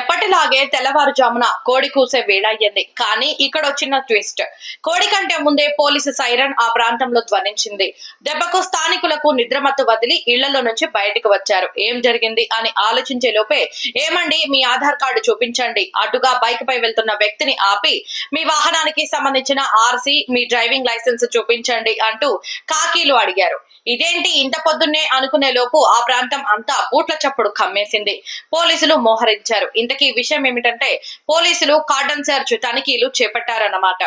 ఎప్పటిలాగే తెల్లవారుజామున కోడి కూసే వేళ అయ్యింది కానీ ఇక్కడ వచ్చిన ట్విస్ట్. కోడి కంటే ముందే పోలీసు సైరన్ ఆ ప్రాంతంలో ధ్వనించింది. దెబ్బకు స్థానికులకు నిద్రమత్తు వదిలి ఇళ్ళలో నుంచి బయటకు వచ్చారు. ఏం జరిగింది అని ఆలోచించే లోపే ఏమండి మీ ఆధార్ కార్డు చూపించండి. అటుగా బైక్ పై వెళ్తున్న వ్యక్తిని ఆపి మీ వాహనానికి సంబంధించిన ఆర్సీ మీ డ్రైవింగ్ లైసెన్స్ చూపించండి అంటూ కాకీలు అడిగారు. ఇదేంటి ఇంత పొద్దున్నే అనుకునే లోపు ఆ ప్రాంతం అంతా బూట్ల చప్పుడు కమ్మేసింది. పోలీసులు మోహరించారు. ఇంతకీ విషయం ఏమిటంటే పోలీసులు కార్డన్ సెర్చ్ తనిఖీలు చేపట్టారన్నమాట.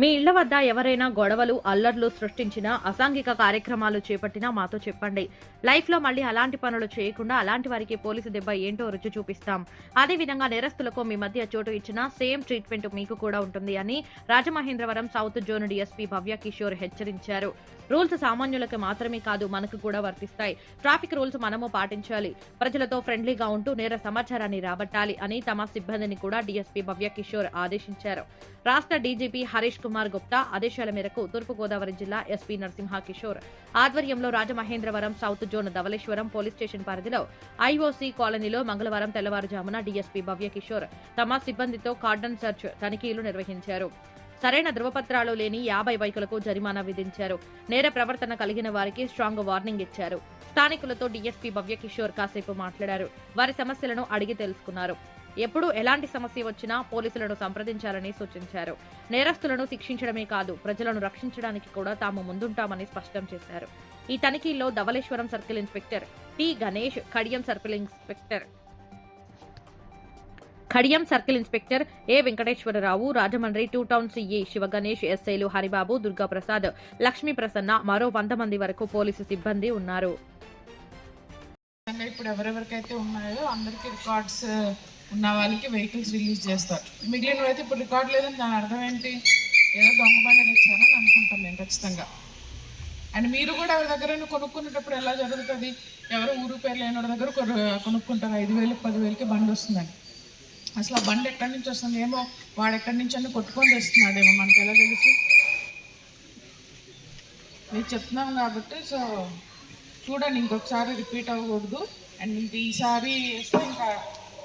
మీ ఇళ్ళ వద్ద ఎవరైనా గొడవలు అల్లర్లు సృష్టించినా అసాంఘిక కార్యక్రమాలు చేపట్టినా మాతో చెప్పండి. లైఫ్లో మళ్ళీ అలాంటి పనులు చేయకుండా అలాంటి వారికి పోలీసు దెబ్బ ఏంటో రుచి చూపిస్తాం. అదేవిధంగా నేరస్తులకు మీ మధ్య చోటు ఇచ్చిన సేమ్ ట్రీట్మెంట్ మీకు కూడా ఉంటుంది అని Rajamahendravaram south zone DSP Bhavya Kishore హెచ్చరించారు. రూల్స్ సామాన్యులకు మాత్రమే కాదు మనకు కూడా వర్తిస్తాయి. ట్రాఫిక్ రూల్స్ మనము పాటించాలి. ప్రజలతో ఫ్రెండ్లీగా ఉంటూ నేర సమాచారాన్ని రాబట్టాలి అని తమ సిబ్బందిని కూడా డీఎస్పీ భవ్య కిషోర్ ఆదేశించారు. రాష్ట్ర డీజీపీ హరీష్ కుమార్ గుప్తా ఆదేశాల మేరకు తూర్పుగోదావరి జిల్లా ఎస్పీ నరసింహ కిషోర్ ఆధ్వర్యంలో Rajamahendravaram south zone Dhavaleswaram police station పరిధిలో ఐఓసీ కాలనీలో మంగళవారం తెల్లవారుజామున డీఎస్పీ భవ్య కిషోర్ తమ సిబ్బందితో కార్డన్ సెర్చ్ తనిఖీలు నిర్వహించారు. సరైన ధృవపత్రాలు లేని యాభై బైకులకు జరిమానా విధించారు. నేర ప్రవర్తన కలిగిన వారికి స్ట్రాంగ్ వార్నింగ్ ఇచ్చారు. స్థానికులతో డీఎస్పీ భవ్య కిషోర్ కాసేపు మాట్లాడారు. వారి సమస్యలను అడిగి తెలుసుకున్నారు. ఎప్పుడు ఎలాంటి సమస్య వచ్చినా పోలీసులను సంప్రదించాలని సూచించారు. నేరస్తులను శిక్షించడమే కాదు ప్రజలను రక్షించడానికి కూడా తాము ముందుంటామని స్పష్టం చేశారు. ఈ తనిఖీల్లో Dhavaleswaram circle inspector T Ganesh Kadiyam circle inspector Kadiyam circle inspector A Venkateswararao Rajahmundry two town CI Sivaganesh ఎస్ఐలు హరిబాబు దుర్గాప్రసాద్ లక్ష్మీ ప్రసన్న మరో వంద మంది వరకు పోలీసు సిబ్బంది ఉన్నారు. ఇప్పుడు ఎవరెవరికైతే ఉన్నాయో అందరికీ రికార్డ్స్ ఉన్న వాళ్ళకి వెహికల్స్ రిలీజ్ చేస్తారు. మిగిలిన అయితే ఇప్పుడు రికార్డ్ లేదని దాని అర్థం ఏంటి? ఏదో దొంగ బండి తెచ్చానని అనుకుంటాం నేను ఖచ్చితంగా. అండ్ మీరు కూడా ఎవరి దగ్గర కొనుక్కునేటప్పుడు ఎలా జరుగుతుంది? ఎవరు ఊరు పేరు లేని వాళ్ళ దగ్గర కొనుక్కుంటారు. ఐదు వేలు పదివేలకి బండి వస్తుందని. అసలు ఆ బండి ఎక్కడి నుంచి వస్తుంది? ఏమో వాడు ఎక్కడి నుంచి అన్నీ కొట్టుకొని తెస్తున్నాడేమో మనకి ఎలా తెలుసు? మీరు చెప్తున్నాం కాబట్టి సో చూడండి ఇంకొకసారి రిపీట్ అవ్వకూడదు. అండ్ ఇంక ఈసారి వేస్తే ఇంకా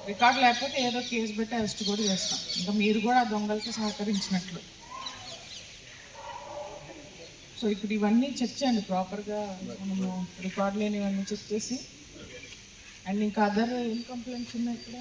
రికార్డ్ లేకపోతే ఏదో కేసు పెట్టి అరెస్ట్ కూడా చేస్తాం. ఇంకా మీరు కూడా ఆ దొంగలకి సహకరించినట్లు. సో ఇప్పుడు ఇవన్నీ చెక్ చేయండి. ప్రాపర్గా మనము రికార్డ్ లేనివన్నీ చెక్ చేసి. అండ్ ఇంకా అదర్ ఏం కంప్లైంట్స్ ఉన్నాయి ఇక్కడ?